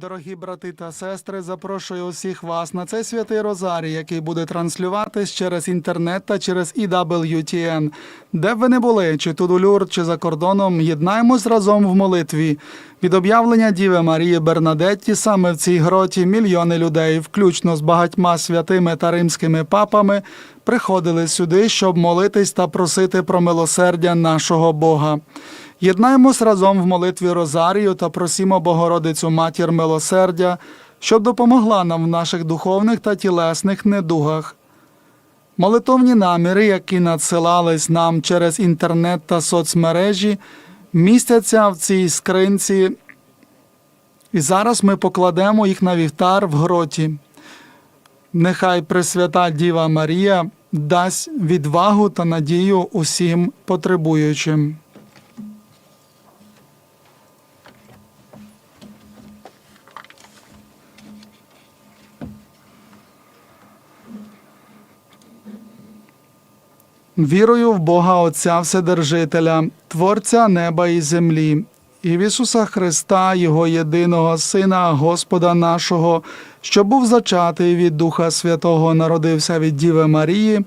Дорогі брати та сестри, запрошую усіх вас на цей святий Розарій, який буде транслюватись через інтернет та через EWTN. Де б ви не були, чи тут у Люрд, чи за кордоном, єднаємось разом в молитві. Від об'явлення Діви Марії Бернадетті саме в цій гроті мільйони людей, включно з багатьма святими та римськими папами, приходили сюди, щоб молитись та просити про милосердя нашого Бога. Єднаємось разом в молитві Розарію та просімо Богородицю Матір Милосердя, щоб допомогла нам в наших духовних та тілесних недугах. Молитовні наміри, які надсилались нам через інтернет та соцмережі, містяться в цій скринці, і зараз ми покладемо їх на вівтар в гроті. Нехай Пресвята Діва Марія дасть відвагу та надію усім потребуючим. Вірую в Бога Отця Вседержителя, Творця неба і землі, і в Ісуса Христа, Його єдиного Сина, Господа нашого, що був зачатий від Духа Святого, народився від Діви Марії,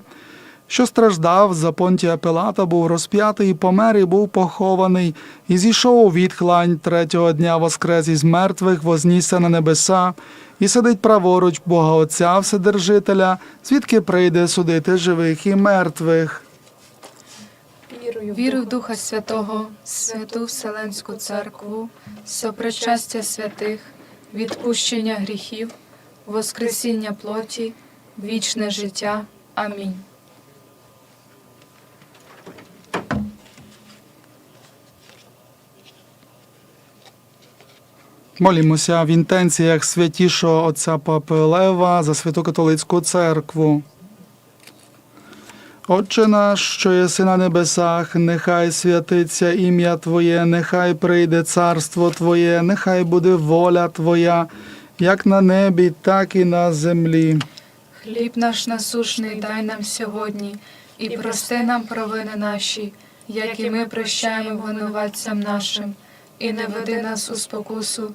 що страждав за Понтія Пилата, був розп'ятий, помер і був похований, і зійшов у відхлань третього дня воскрес із мертвих, вознісся на небеса, і сидить праворуч Бога Отця Вседержителя, звідки прийде судити живих і мертвих. Вірую в Духа Святого, святу Вселенську Церкву, сопричастя святих, відпущення гріхів, воскресіння плоті, вічне життя. Амінь. Молімося в інтенціях святішого отця Папи Лева за святу католицьку церкву. Отче наш, що єси на небесах, нехай святиться ім'я Твоє, нехай прийде царство Твоє, нехай буде воля Твоя, як на небі, так і на землі. Хліб наш насушний дай нам сьогодні, і прости нам провини наші, як і ми прощаємо винуватцям нашим, і не веди нас у спокусу,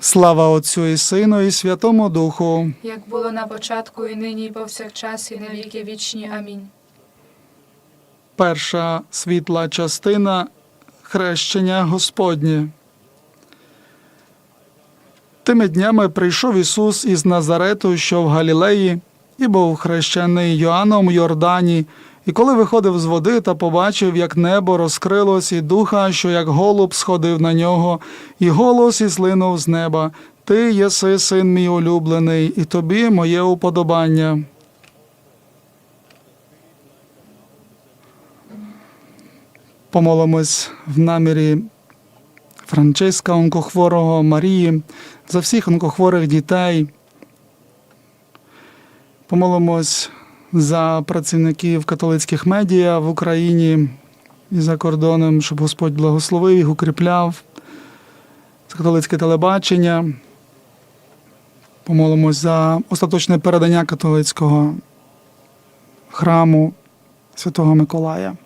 Слава Отцю і Сину, і Святому Духу. Як було на початку, і нині, і повсякчас, і на віки вічні. Амінь. Перша світла частина хрещення Господнє. Тими днями прийшов Ісус із Назарету, що в Галілеї, і був хрещений Йоанном в Йордані. І коли виходив з води та побачив, як небо розкрилось, і духа, що як голуб сходив на нього, і голос іслинув з неба: Ти єси син мій улюблений, і тобі моє уподобання. Помолимось в намірі Франциска онкохворого Марії, за всіх онкохворих дітей. Помолимось за працівників католицьких медіа в Україні і за кордоном, щоб Господь благословив їх, укріпляв, за католицьке телебачення. Помолимось за остаточне передання католицького храму Святого Миколая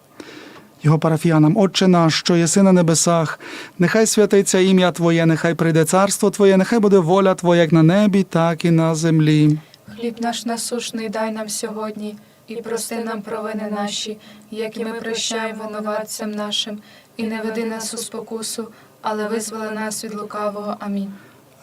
його парафіянам. Отче наш, що єси на небесах, нехай святиться ім'я Твоє, нехай прийде царство Твоє, нехай буде воля Твоя як на небі, так і на землі. Хліб наш насушний дай нам сьогодні, і прости нам провини наші, як і ми прощаємо винуватцям нашим, і не веди нас у спокусу, але визволи нас від лукавого. Амінь.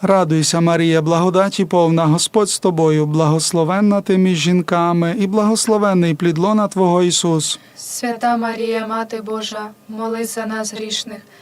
Радуйся, Марія, благодаті повна, Господь з тобою, благословенна ти між жінками, і благословенний плід лона Твого Ісус. Свята Марія, Мати Божа, молись за нас грішних,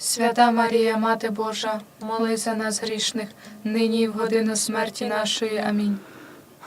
Свята Марія, Мати Божа, моли за нас грішних, нині і в годину смерті нашої. Амінь.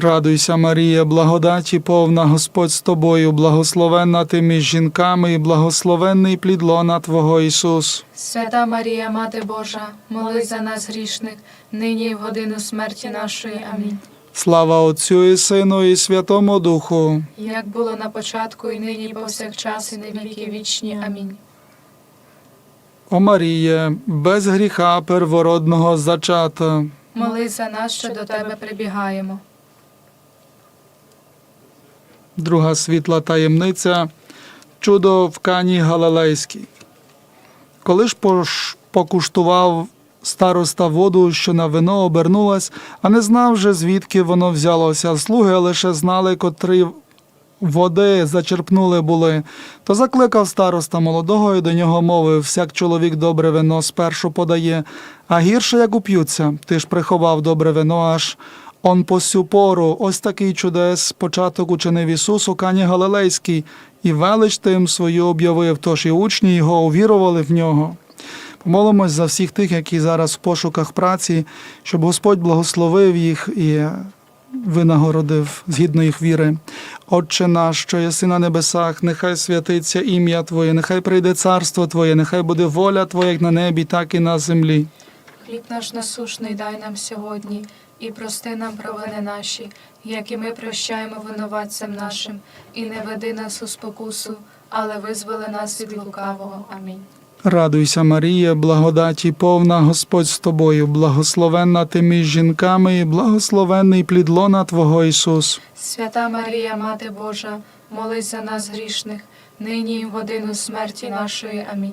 Радуйся, Марія, благодаті повна, Господь з тобою, благословенна ти між жінками, і благословенний плід лона Твого Ісус. Свята Марія, Мати Божа, молись за нас грішних, нині і в годину смерті нашої. Амінь. Слава Отцю і Сину, і Святому Духу. Як було на початку, і нині, і повсякчас, і на віки вічні. Амінь. О Маріє, без гріха первородного зачата. Молись за нас, що до тебе прибігаємо. Друга світла таємниця чудо в Кані Галилейській. Коли ж покуштував староста воду, що на вино обернулась, а не знав же, звідки воно взялося. Слуги лише знали, котрі води зачерпнули були. То закликав староста молодого і до нього мовив: всяк чоловік добре вино спершу подає, а гірше як уп'ються. Ти ж приховав добре вино аж Он по сю пору, ось такий чудес, початок учинив Ісус у Кані Галилейській, і велич тим свою об'явив, тож і учні його увірували в нього. Помолимось за всіх тих, які зараз в пошуках праці, щоб Господь благословив їх і винагородив згідно їх віри. Отче наш, що єси на небесах, нехай святиться ім'я Твоє, нехай прийде царство Твоє, нехай буде воля Твоя як на небі, так і на землі. Хліб наш насушний дай нам сьогодні, і прости нам провини наші, як і ми прощаємо винуватцям нашим, і не веди нас у спокусу, але визволи нас від лукавого. Амінь. Радуйся, Марія, благодаті повна Господь з тобою, благословенна ти між жінками, і благословенний плід лона Твого Ісус. Свята Марія, Мати Божа, молись за нас грішних, нині і в годину смерті нашої. Амінь.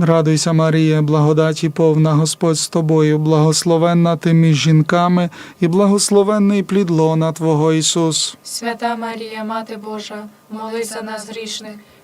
Радуйся, Марія, благодаті повна, Господь з тобою, благословенна ти між жінками, і благословенний плід лона Твого Ісус. Свята Марія, Мати Божа, моли за нас грішних,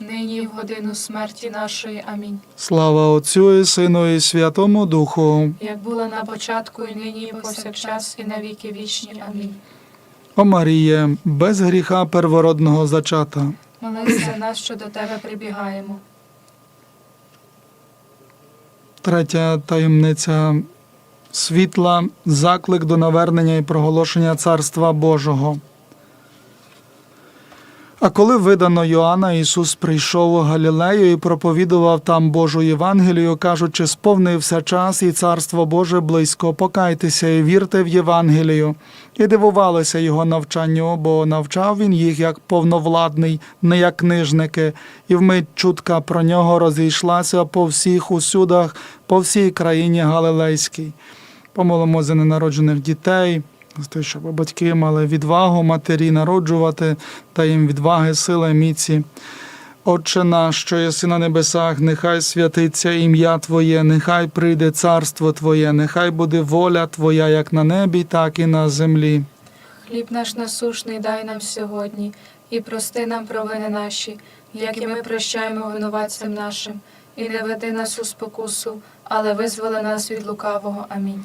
нині і в годину смерті нашої. Амінь. Слава Отцю і Сину і Святому Духу. Як було на початку, і нині, і повсякчас, і на віки вічні. Амінь. О Маріє, без гріха первородного зачата. Молись за нас, що до тебе прибігаємо. Третя таємниця світла, заклик до навернення і проголошення Царства Божого. А коли видано Йоанна, Ісус прийшов у Галілею і проповідував там Божу Євангелію, кажучи, сповнився час, і Царство Боже близько, покайтеся і вірте в Євангелію. І дивувалися його навчанню, бо навчав він їх як повновладний, не як книжники, і вмить чутка про нього розійшлася по всіх усюдах, по всій країні Галилейській. Помолимо за ненароджених дітей, те, щоб батьки мали відвагу матері народжувати та їм відваги, сили, міці. Отче наш, що єси на небесах, нехай святиться ім'я Твоє, нехай прийде царство Твоє, нехай буде воля Твоя як на небі, так і на землі. Хліб наш насушний дай нам сьогодні, і прости нам провини наші, як і ми прощаємо винуватцям нашим, і не веди нас у спокусу, але визволи нас від лукавого. Амінь.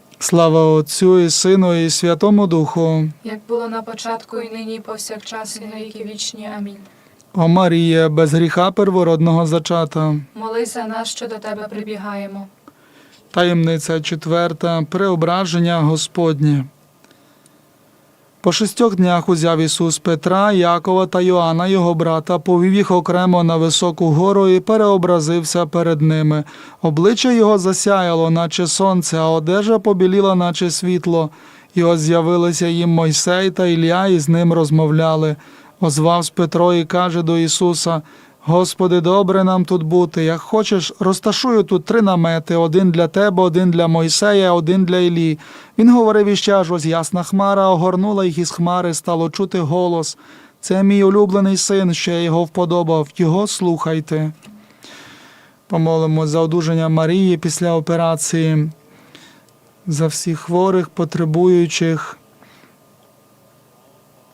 Слава Отцю і Сину, і Святому Духу. Як було на початку, і нині, і повсякчас, і на віки вічні. Амінь. О Марія, без гріха первородного зачата. Молись за нас, що до тебе прибігаємо. Таємниця четверта преображення Господнє. По шістьох днях узяв Ісус Петра, Якова та Йоанна, його брата, повів їх окремо на високу гору і переобразився перед ними. Обличчя його засяяло, наче сонце, а одежа побіліла, наче світло. І ось з'явилися їм Мойсей та Ілля, і з ним розмовляли. Озвавсь Петро і каже до Ісуса: Господи, добре нам тут бути. Як хочеш, розташую тут три намети: один для тебе, один для Мойсея, один для Іллі. Він говорив іще аж ось ясна хмара огорнула їх із хмари, стало чути голос. Це мій улюблений син, що я його вподобав. Його слухайте. Помолимо за одужання Марії після операції, за всіх хворих, потребуючих.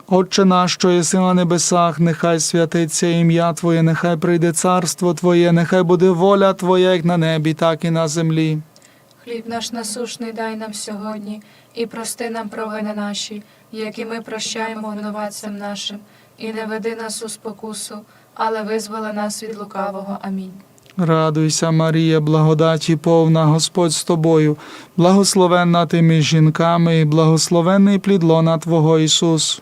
Отче наш, що єси на небесах, нехай святиться ім'я Твоє, нехай прийде царство Твоє, нехай буде воля Твоя, як на небі, так і на землі. Хліб наш насушний дай нам сьогодні, і прости нам провини наші, як і ми прощаємо винуватцям нашим, і не веди нас у спокусу, але визволи нас від лукавого. Амінь. Радуйся, Марія, благодаті повна, Господь з тобою, благословенна ти між жінками, і благословенний плід лона Твого Ісус.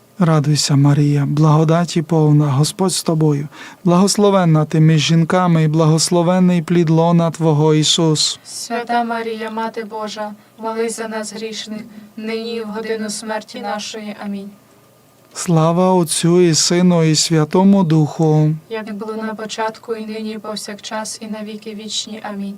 Радуйся, Марія, благодаті повна, Господь з тобою, благословенна ти між жінками, і благословенний плід лона Твого Ісус. Свята Марія, Мати Божа, молись за нас грішних, нині і в годину смерті нашої. Амінь. Слава Отцю і Сину, і Святому Духу. Як було на початку, і нині, і повсякчас, і на віки вічні. Амінь.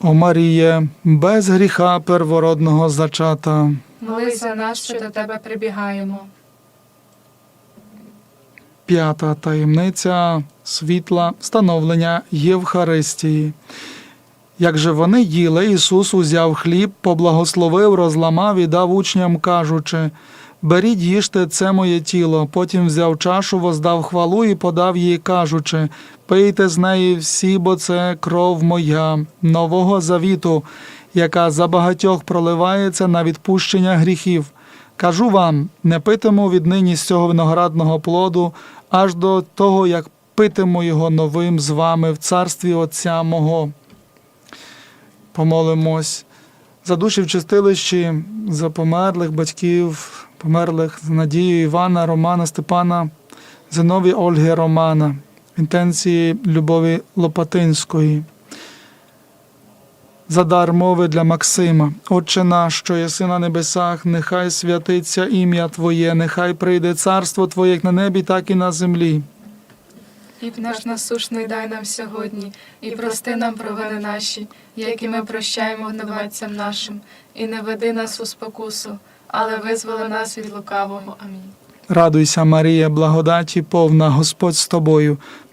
О Маріє, без гріха первородного зачата. Молись за нас, що до тебе прибігаємо. П'ята таємниця світла становлення Євхаристії. Як же вони їли, Ісус узяв хліб, поблагословив, розламав і дав учням, кажучи: Беріть, їжте, це моє тіло. Потім взяв чашу, воздав хвалу і подав їй, кажучи: Пийте з неї всі, бо це кров моя, нового завіту, яка за багатьох проливається на відпущення гріхів. Кажу вам, не питиму віднині з цього виноградного плоду, аж до того, як питимо його новим з вами в царстві Отця мого. Помолимось за душі в чистилищі, за померлих батьків, померлих з Надією Івана, Романа, Степана, Зинові Ольги Романа, інтенції Любові Лопатинської. За дар мови для Максима, Отче наш, що єси на небесах, нехай святиться ім'я Твоє, нехай прийде царство Твоє як на небі, так і на землі. Хліб наш насушний дай нам сьогодні, і прости нам провини наші, які ми прощаємо винуватцям нашим, і не веди нас у спокусу, але визволи нас від лукавого. Амінь. Радуйся, Марія, благодаті повна, Господь з тобою,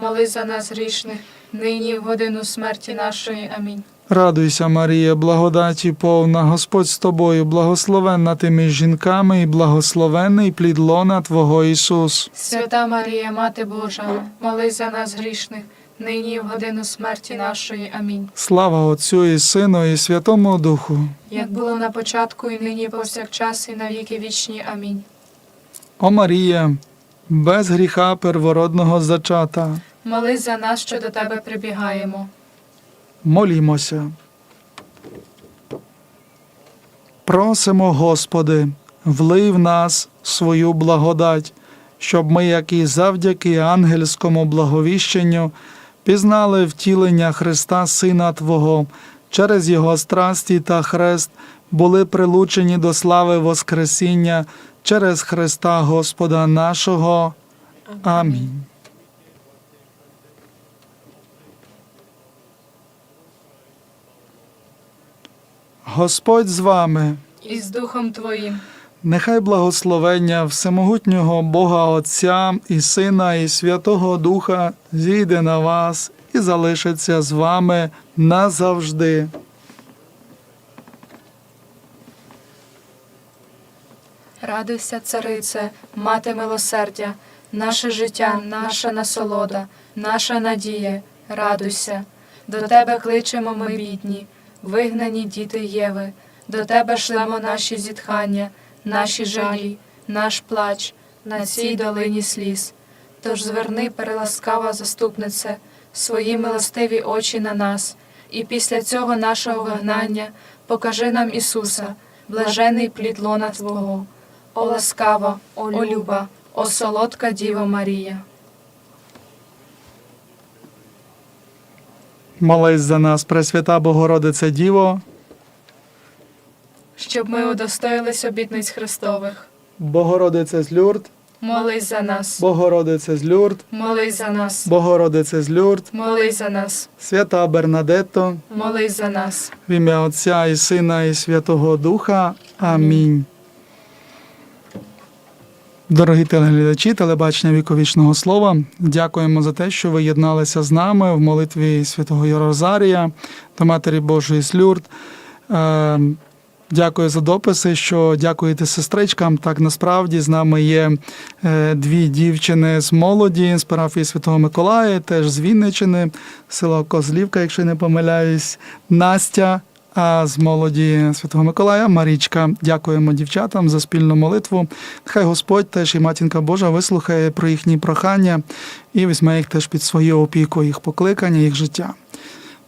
молись за нас грішних, нині і в годину смерті нашої. Амінь. Радуйся, Марія, благодаті повна, Господь з тобою, благословенна ти між жінками, і благословенний плід лона Твого Ісус. Свята Марія, Мати Божа, молись за нас грішних, нині і в годину смерті нашої. Амінь. Слава Отцю і Сину, і Святому Духу. Як було на початку, і нині, і повсякчас, і на віки вічні. Амінь. О Марія, без гріха первородного зачата, Молись за нас, що до тебе прибігаємо. молімося. Просимо, Господи, влий в нас свою благодать, щоб ми, як і завдяки ангельському благовіщенню, пізнали втілення Христа Сина Твого, через Його страсті та хрест були прилучені до слави Воскресіння через Христа Господа нашого. Амінь. Господь з вами. І з Духом Твоїм. Нехай благословення Всемогутнього Бога Отця і Сина, і Святого Духа зійде на вас і залишиться з вами назавжди. Радуйся, царице, мати милосердя, наше життя, наша насолода, наша надія, радуйся. До тебе кличемо ми бідні, вигнані діти Єви, до тебе шлемо наші зітхання, наші жалі, наш плач на цій долині сліз. Тож зверни, переласкава заступнице, свої милостиві очі на нас, і після цього нашого вигнання покажи нам Ісуса, блажений плід лона Твого. О ласкава, о люба, о солодка Діва Марія. Молись за нас, Пресвята Богородице Діво, щоб ми удостоїлись обітниць Христових. Богородице з Люрд, Молись за нас, Богородице з Люрд, молись за нас, Богородице з Люрд, молись за нас, свята Бернадетто, молись за нас. в ім'я Отця і Сина і Святого Духа. Амінь. Дорогі телеглядачі, телебачення віковічного слова, дякуємо за те, що ви єдналися з нами в молитві Святого Єрозарія та Матері Божої Слюрд. Е, Дякую за дописи, що дякуєте сестричкам. Так насправді з нами є е, дві дівчини з молоді з парафії Святого Миколая, теж з Вінничини, село Козлівка, якщо не помиляюсь, Настя. З молоді Святого Миколая Марічка. Дякуємо дівчатам за спільну молитву. Хай Господь теж і матінка Божа вислухає про їхні прохання і візьме їх теж під свою опіку, їх покликання, їх життя.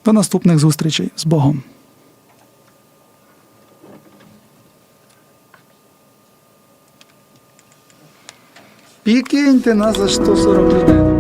До наступних зустрічей з Богом. Прикиньте нас за 140 людей.